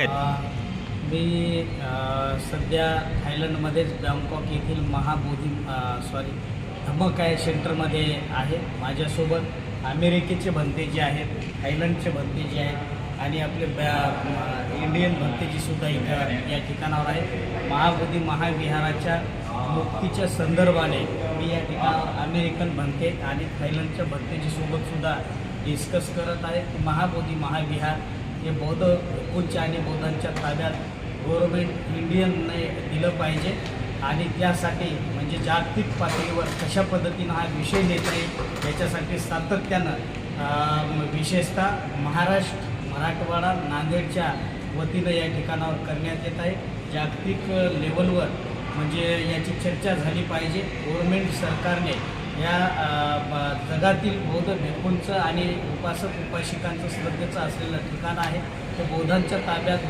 मी सध्या थायलंडमध्येच बँकॉक येथील महाबोधी सॉरी धमकाय सेंटरमध्ये आहे माझ्यासोबत. अमेरिकेचे भंते जे आहेत थायलंडचे भंते जे आहेत आणि आपले बॅ इंडियन भंतेजीसुद्धा इथं या ठिकाणावर आहे महाबोधी महाविहाराच्या मुक्तीच्या संदर्भाने मी या ठिकाणावर अमेरिकन भंते आणि थायलंडच्या भंतेजीसोबतसुद्धा डिस्कस करत आहे. की महाबोधी महाविहार हे बौद्ध भिक्खूंच्या आणि बौद्धांच्या ताब्यात गव्हर्मेंट इंडियनने दिलं पाहिजे. आणि त्यासाठी म्हणजे जागतिक पातळीवर कशा पद्धतीनं हा विषय नेता येईल याच्यासाठी सातत्यानं विशेषतः महाराष्ट्र मराठवाडा नांदेडच्या वतीनं या ठिकाणावर करण्यात येत आहे. जागतिक लेवलवर म्हणजे याची चर्चा झाली पाहिजे. गव्हर्मेंट सरकारने या जगातील बौद्ध भिक्खूंचं आणि उपासक उपासिकांचं श्रद्धेचं असलेलं ठिकाण आहे. ते बौद्धांच्या ताब्यात